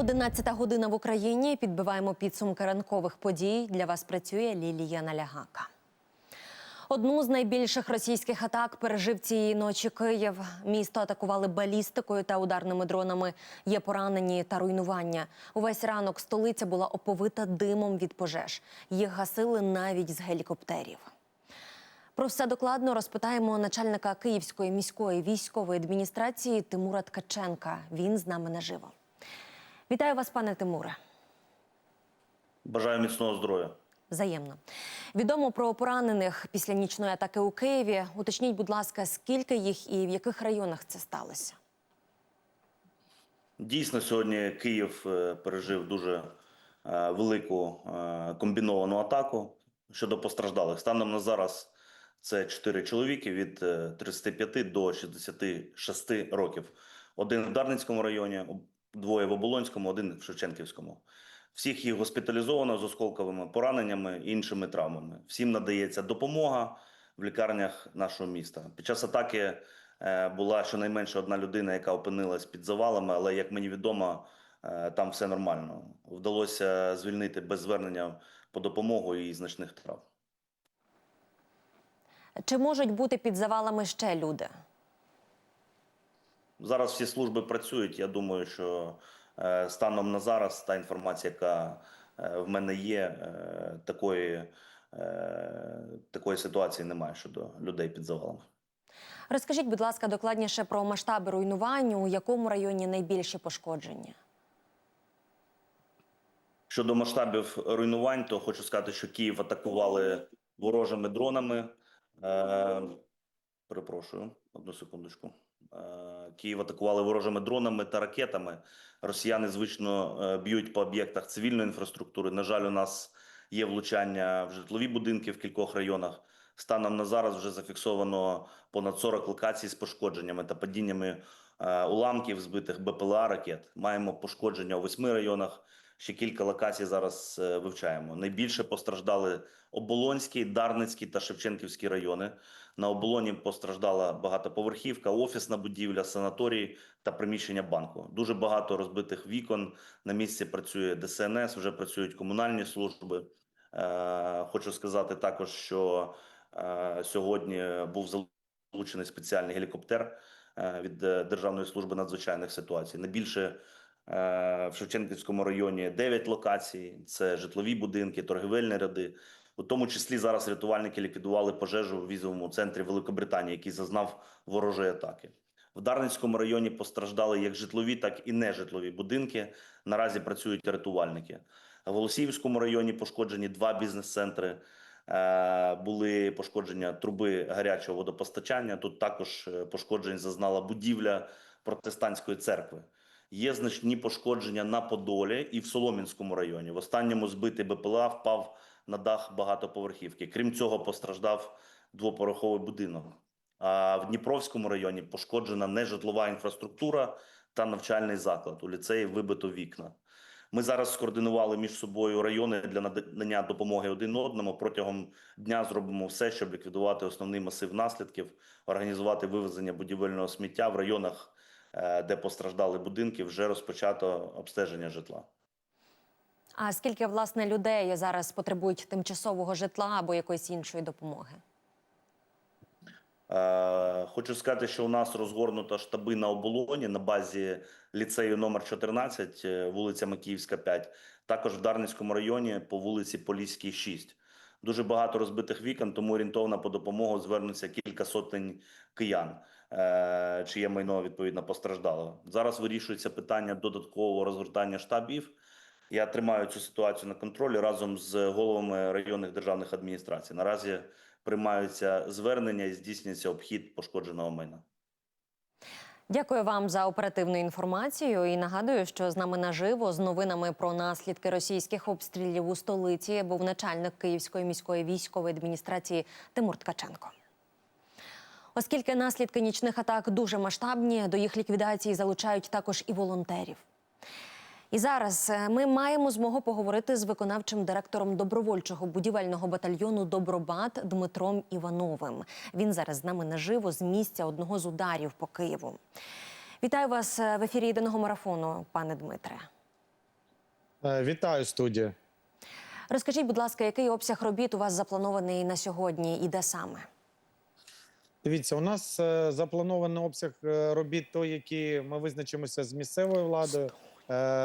11 година в Україні. Підбиваємо підсумки ранкових подій. Для вас працює Лілія Налягака. Одну з найбільших російських атак пережив цієї ночі Київ. Місто атакували балістикою та ударними дронами. Є поранені та руйнування. Увесь ранок столиця була оповита димом від пожеж. Їх гасили навіть з гелікоптерів. Про все докладно розпитаємо начальника Київської міської військової адміністрації Тимура Ткаченка. Він з нами наживо. Вітаю вас, пане Тимуре. Бажаю міцного здоров'я. Взаємно. Відомо про поранених після нічної атаки у Києві. Уточніть, будь ласка, скільки їх і в яких районах це сталося? Дійсно, сьогодні Київ е, пережив дуже е, велику е, комбіновану атаку щодо постраждалих. Станом на зараз це 4 чоловіки від е, 35 до 66 років. Один в Дарницькому районі, двоє в Оболонському, один в Шевченківському. Всіх їх госпіталізовано з осколковими пораненнями і іншими травмами. Всім надається допомога в лікарнях нашого міста. Під час атаки е, була щонайменше одна людина, яка опинилась під завалами, але як мені відомо, е, там все нормально. Вдалося звільнити без звернення по допомогу і значних травм. Чи можуть бути під завалами ще люди? Зараз всі служби працюють. Я думаю, що е, станом на зараз та інформація, яка е, в мене є, е, такої, такої ситуації немає щодо людей під завалами. Розкажіть, будь ласка, докладніше про масштаби руйнувань, у якому районі найбільші пошкодження? Щодо масштабів руйнувань, то хочу сказати, що Київ атакували ворожими дронами. Е, перепрошую, одну секундочку. Е, Київ атакували ворожими дронами та ракетами. Росіяни звично е, б'ють по об'єктах цивільної інфраструктури. На жаль, у нас є влучання в житлові будинки в кількох районах. Станом на зараз вже зафіксовано понад 40 локацій з пошкодженнями та падіннями е, уламків збитих БПЛА ракет. Маємо пошкодження у восьми районах. Ще кілька локацій зараз е, вивчаємо. Найбільше постраждали Оболонський, Дарницький та Шевченківський райони. На оболоні постраждала багатоповерхівка, офісна будівля, санаторій та приміщення банку. Дуже багато розбитих вікон. На місці працює ДСНС, вже працюють комунальні служби. Е, хочу сказати також, що е, сьогодні був залучений спеціальний гелікоптер від Державної служби надзвичайних ситуацій. Найбільше в Шевченківському районі 9 локацій. Це житлові будинки, торгівельні ряди. У тому числі зараз рятувальники ліквідували пожежу в візовому центрі Великобританії, який зазнав ворожої атаки. В Дарницькому районі постраждали як житлові, так і нежитлові будинки. Наразі працюють рятувальники. В Голосіївському районі пошкоджені два бізнес-центри. Е, Були пошкодження труби гарячого водопостачання. Тут також е, пошкоджень зазнала будівля протестантської церкви. Є значні пошкодження на Подолі і в Солом'янському районі. В останньому збитий БПЛА впав на дах багатоповерхівки. Крім цього, постраждав двопороховий будинок. А в Дніпровському районі пошкоджена нежитлова інфраструктура та навчальний заклад. У ліцеї вибито вікна. Ми зараз скоординували між собою райони для надання допомоги один одному. Протягом дня зробимо все, щоб ліквідувати основний масив наслідків, організувати вивезення будівельного сміття в районах, де постраждали будинки. Вже розпочато обстеження житла. А скільки власне людей зараз потребують тимчасового житла або якоїсь іншої допомоги? Е, Хочу сказати, що у нас розгорнуто штаби на оболоні на базі ліцею номер 14, е, вулиця Макіївська, 5. Також в Дарницькому районі по вулиці Поліській, 6. Дуже багато розбитих вікон, тому орієнтовно по допомогу звернуться кілька сотень киян, е, чиє майно відповідно постраждало. Зараз вирішується питання додаткового розгортання штабів. Я тримаю цю ситуацію на контролі разом з головами районних державних адміністрацій. Наразі приймаються звернення і здійснюється обхід пошкодженого майна. Дякую вам за оперативну інформацію і нагадую, що з нами наживо з новинами про наслідки російських обстрілів у столиці був начальник Київської міської військової адміністрації Тимур Ткаченко. Оскільки наслідки нічних атак дуже масштабні, до їх ліквідації залучають також і волонтерів. І зараз е, ми маємо змогу поговорити з виконавчим директором добровольчого будівельного батальйону Добробат Дмитром Івановим. Він зараз з нами наживо з місця одного з ударів по Києву. Вітаю вас е, в ефірі єдиного марафону, пане Дмитре. Е, Вітаю студію. Розкажіть, будь ласка, який обсяг робіт у вас запланований на сьогодні і де саме? Дивіться, у нас е, запланований обсяг е, робіт, той, які ми визначимося з місцевою владою. Е,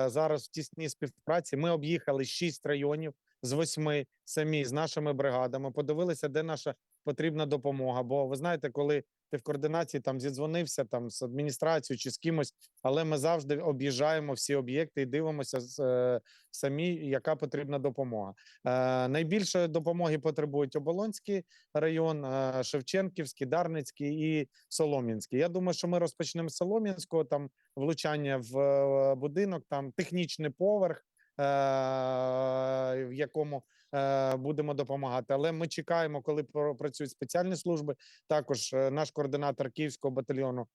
зараз в тісній співпраці ми об'їхали шість районів з восьми самі з нашими бригадами. Подивилися, де наша потрібна допомога. Бо ви знаєте, коли ти в координації там зідзвонився там з адміністрацією чи з кимось, але ми завжди об'їжджаємо всі об'єкти і дивимося е, самі, яка потрібна допомога. Е, найбільше допомоги потребують Оболонський район, е, Шевченківський, Дарницький і Солом'янський. Я думаю, що ми розпочнемо з Солом'янського, там влучання в е, будинок, там технічний поверх, в якому е, будемо допомагати. Але ми чекаємо, коли працюють спеціальні служби. Також е, наш координатор Київського батальйону е,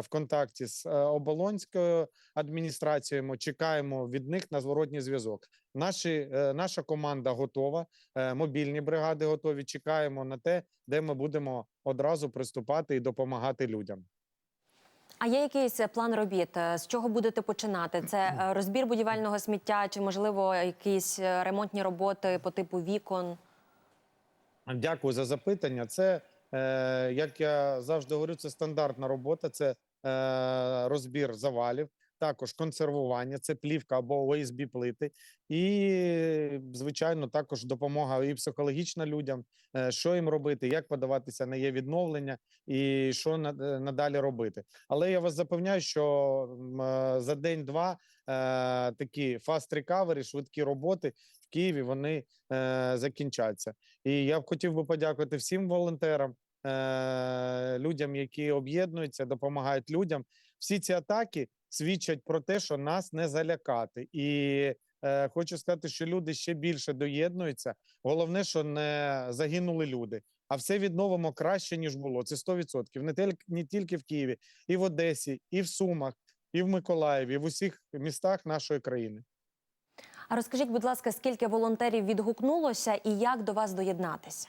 в контакті з е, Оболонською адміністрацією. Ми чекаємо від них на зворотній зв'язок. Наші, е, наша команда готова, е, мобільні бригади готові. Чекаємо на те, де ми будемо одразу приступати і допомагати людям. А є якийсь е, план робіт? Е, З чого будете починати? Це е, розбір будівельного сміття, чи можливо якісь ремонтні роботи по типу вікон? Дякую за запитання. Це як я завжди говорю, це стандартна робота. Це розбір завалів, також консервування, це плівка або ОСБ плити, і звичайно, також допомога і психологічна людям, е, що їм робити, як подаватися на є відновлення і що е, надалі робити. Але я вас запевняю, що е, за день-два такі fast recovery, швидкі роботи в Києві вони закінчаться. І я б хотів би подякувати всім волонтерам, людям, які об'єднуються, допомагають людям. Всі ці атаки свідчать про те, що нас не залякати. І е, хочу сказати, що люди ще більше доєднуються. Головне, що не загинули люди. А все відновимо краще ніж було. Це 100%. Не тільки не тільки в Києві, і в Одесі, і в Сумах, і в Миколаєві, і в усіх містах нашої країни. А розкажіть, будь ласка, скільки волонтерів відгукнулося і як до вас доєднатися?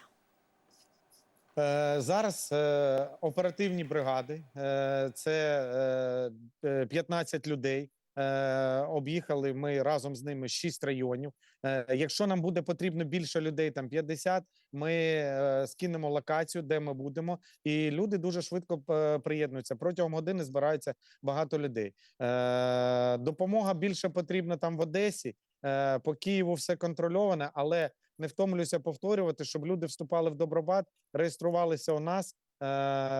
Е, Зараз е, оперативні бригади, е, це е, е, 15 людей. Об'їхали ми разом з ними 6 районів. Якщо нам буде потрібно більше людей, там 50, ми скинемо локацію, де ми будемо, і люди дуже швидко приєднуються. Протягом години збирається багато людей. Допомога більше потрібна там в Одесі. По Києву все контрольоване, але не втомлюся повторювати, щоб люди вступали в Добробат, реєструвалися у нас е,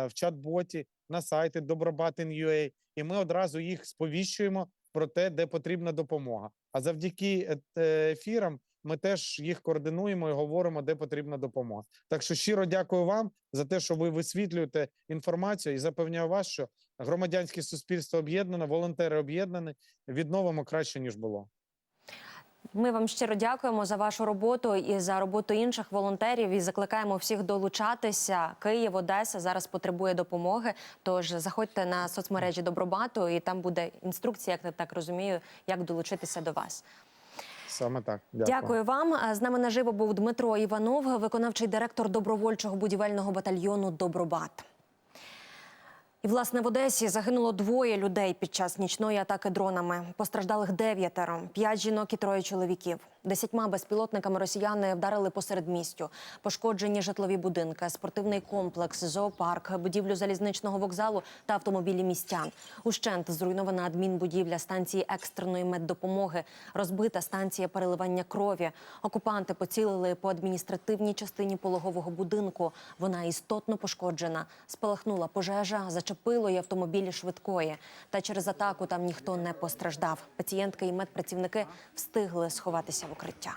в чат-боті на сайті Добробат.in.ua, і ми одразу їх сповіщуємо про те, де потрібна допомога. А завдяки е, ефірам ми теж їх координуємо і говоримо, де потрібна допомога. Так що щиро дякую вам за те, що ви висвітлюєте інформацію, і запевняю вас, що громадянське суспільство об'єднане, волонтери об'єднані, відновимо краще ніж було. Ми вам щиро дякуємо за вашу роботу і за роботу інших волонтерів. І закликаємо всіх долучатися. Київ, Одеса зараз потребує допомоги. Тож заходьте на соцмережі Добробату, і там буде інструкція, як я так розумію, як долучитися до вас. Саме так. Дякую. Дякую вам. З нами наживо був Дмитро Іванов, виконавчий директор добровольчого будівельного батальйону Добробат. І власне в Одесі загинуло двоє людей під час нічної атаки дронами. Постраждалих дев'ятеро, п'ять жінок і троє чоловіків. Десятьма безпілотниками росіяни вдарили посеред містю. Пошкоджені житлові будинки, спортивний комплекс, зоопарк, будівлю залізничного вокзалу та автомобілі містян. Ущент зруйнована адмінбудівля станції екстреної меддопомоги, розбита станція переливання крові. Окупанти поцілили по адміністративній частині пологового будинку. Вона істотно пошкоджена. Спалахнула пожежа, зачепило й автомобілі швидкої. Та через атаку там ніхто не постраждав. Пацієнтки і медпрацівники встигли сховатися в укриття.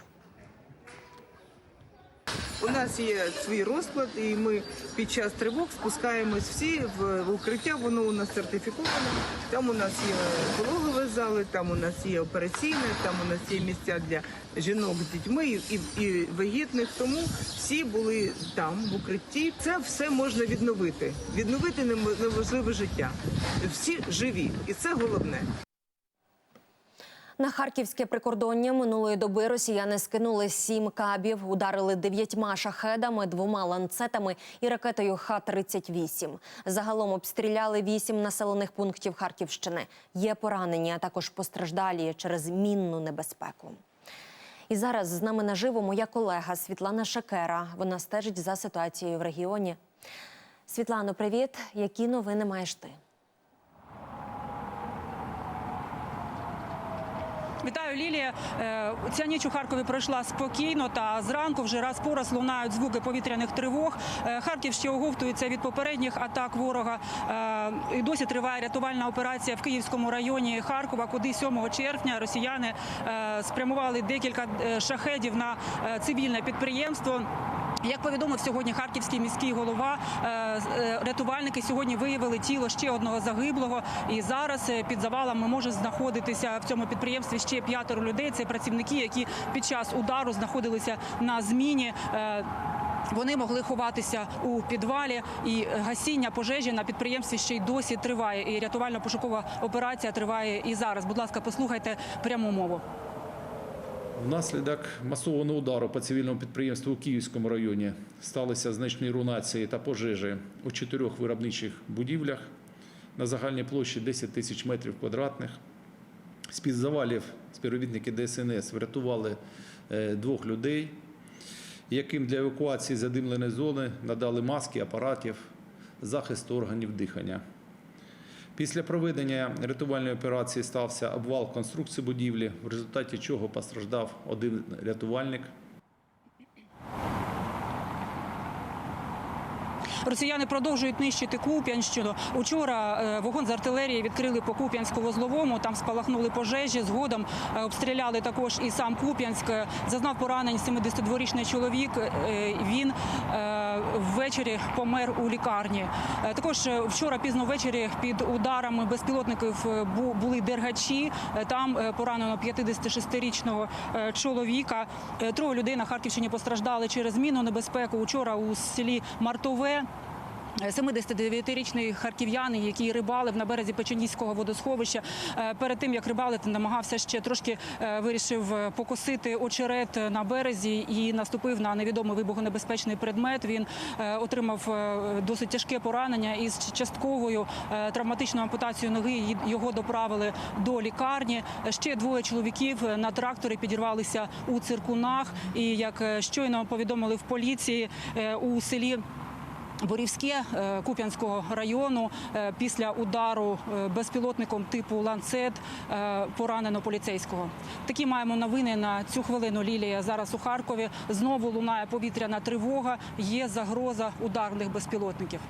У нас є свій розклад, і ми під час тривог спускаємось всі в, укриття. Воно у нас сертифіковане. Там у нас є пологові зали, там у нас є операційне, там у нас є місця для жінок з дітьми і, і, вагітних. Тому всі були там в укритті. Це все можна відновити. Відновити немо- неможливе життя. Всі живі, і це головне. На харківське прикордоння минулої доби росіяни скинули сім кабів, ударили дев'ятьма шахедами, двома ланцетами і ракетою Х-38. Загалом обстріляли вісім населених пунктів Харківщини. Є поранені, а також постраждалі через мінну небезпеку. І зараз з нами наживо моя колега Світлана Шакера. Вона стежить за ситуацією в регіоні. Світлано, привіт. Які новини маєш ти? Вітаю, Лілія. Е, Ця ніч у Харкові пройшла спокійно. Та зранку вже раз по раз лунають звуки повітряних тривог. Е, Харків ще оговтується від попередніх атак ворога. Е, І досі триває рятувальна операція в Київському районі Харкова, куди 7 червня росіяни спрямували декілька шахедів на цивільне підприємство. Як повідомив сьогодні харківський міський голова, е, е, рятувальники сьогодні виявили тіло ще одного загиблого. І зараз е, під завалами може знаходитися в цьому підприємстві ще п'ятеро людей. Це працівники, які під час удару знаходилися на зміні. Вони могли ховатися у підвалі, і гасіння пожежі на підприємстві ще й досі триває. І рятувально-пошукова операція триває і зараз. Будь ласка, послухайте пряму мову. Внаслідок масованого удару по цивільному підприємству у Київському районі сталися значні руйнації та пожежі у чотирьох виробничих будівлях на загальній площі 10 тисяч метрів квадратних. З-під завалів співробітники ДСНС врятували е, двох людей, яким для евакуації задимленої зони надали маски, апаратів, захист органів дихання. Після проведення рятувальної операції стався обвал конструкції будівлі, в результаті чого постраждав один рятувальник. Росіяни продовжують нищити Куп'янщину. Учора е, вогонь з артилерії відкрили по Куп'янську-Вузловому. Там спалахнули пожежі. Згодом е, обстріляли також і сам Куп'янськ. Зазнав поранень 72-річний чоловік. Е, Він ввечері помер у лікарні. Е, Також е, вчора пізно ввечері під ударами безпілотників е, були дергачі. Там поранено 56-річного е, чоловіка. Троє людей на Харківщині постраждали через міну небезпеку. Учора у селі Мартове. 79-річний харків'янин, який рибалив на березі Печеніського водосховища. Е, Перед тим як рибалити, намагався ще трошки е, вирішив е, покосити очерет на березі і наступив на невідомий вибухонебезпечний предмет. Він отримав досить тяжке поранення із частковою травматичною ампутацією ноги. Його доправили до лікарні. Ще двоє чоловіків на тракторі підірвалися у циркунах. І як щойно повідомили в поліції у селі. Борівське е, Куп'янського району е, після удару е, безпілотником типу ланцет поранено поліцейського. Такі маємо новини на цю хвилину. Лілія зараз у Харкові знову лунає повітряна тривога. Є загроза ударних безпілотників.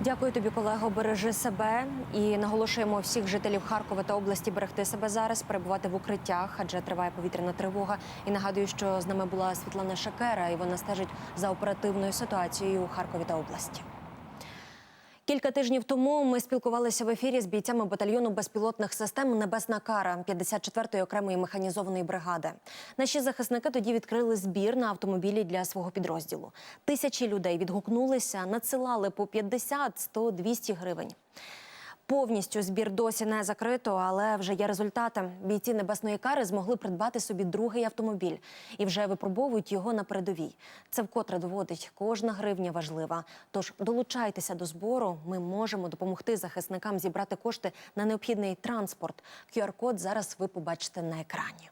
Дякую тобі, колего. Бережи себе і наголошуємо всіх жителів Харкова та області берегти себе зараз, перебувати в укриттях, адже триває повітряна тривога. І нагадую, що з нами була Світлана Шакера, і вона стежить за оперативною ситуацією у Харкові та області. Кілька тижнів тому ми спілкувалися в ефірі з бійцями батальйону безпілотних систем Небесна кара 54-ї окремої механізованої бригади. Наші захисники тоді відкрили збір на автомобілі для свого підрозділу. Тисячі людей відгукнулися, надсилали по 50, 100, 200 гривень. Повністю збір досі не закрито, але вже є результати. Бійці небесної кари змогли придбати собі другий автомобіль і вже випробовують його на передовій. Це вкотре доводить, кожна гривня важлива. Тож долучайтеся до збору. Ми можемо допомогти захисникам зібрати кошти на необхідний транспорт. QR-код зараз ви побачите на екрані.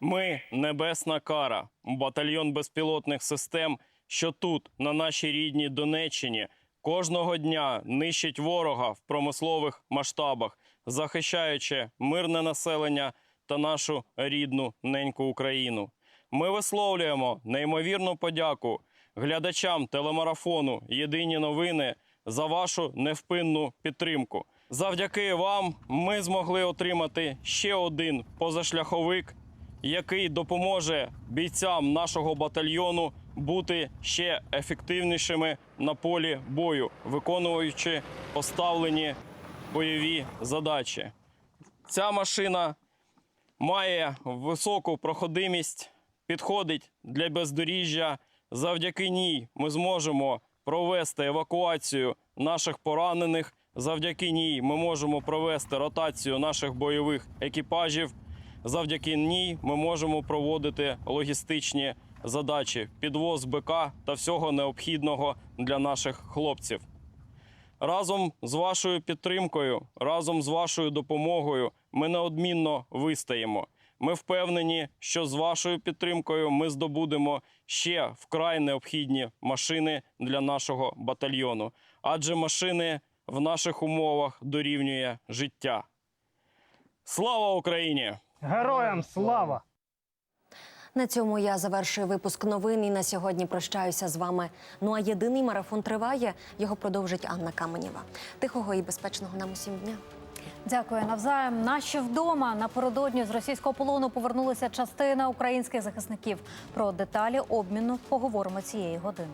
Ми небесна кара, батальйон безпілотних систем, що тут, на нашій рідній Донеччині, кожного дня нищить ворога в промислових масштабах, захищаючи мирне населення та нашу рідну неньку Україну. Ми висловлюємо неймовірну подяку глядачам телемарафону Єдині новини за вашу невпинну підтримку. Завдяки вам ми змогли отримати ще один позашляховик який допоможе бійцям нашого батальйону бути ще ефективнішими на полі бою, виконуючи поставлені бойові задачі. Ця машина має високу проходимість, підходить для бездоріжжя. Завдяки ній ми зможемо провести евакуацію наших поранених Завдяки ній ми можемо провести ротацію наших бойових екіпажів. Завдяки ній ми можемо проводити логістичні задачі, підвоз БК та всього необхідного для наших хлопців. Разом з вашою підтримкою, разом з вашою допомогою ми неодмінно вистоїмо. Ми впевнені, що з вашою підтримкою ми здобудемо ще вкрай необхідні машини для нашого батальйону, адже машини в наших умовах дорівнює життя. Слава Україні! Героям слава! На цьому я завершую випуск новин і на сьогодні прощаюся з вами. Ну а єдиний марафон триває. Його продовжить Анна Каменєва. Тихого і безпечного нам усім дня. Дякую навзаєм. Наші вдома напередодні з російського полону повернулася частина українських захисників. Про деталі обміну поговоримо цієї години.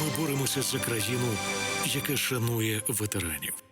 Ми боремося за країну, яка шанує ветеранів.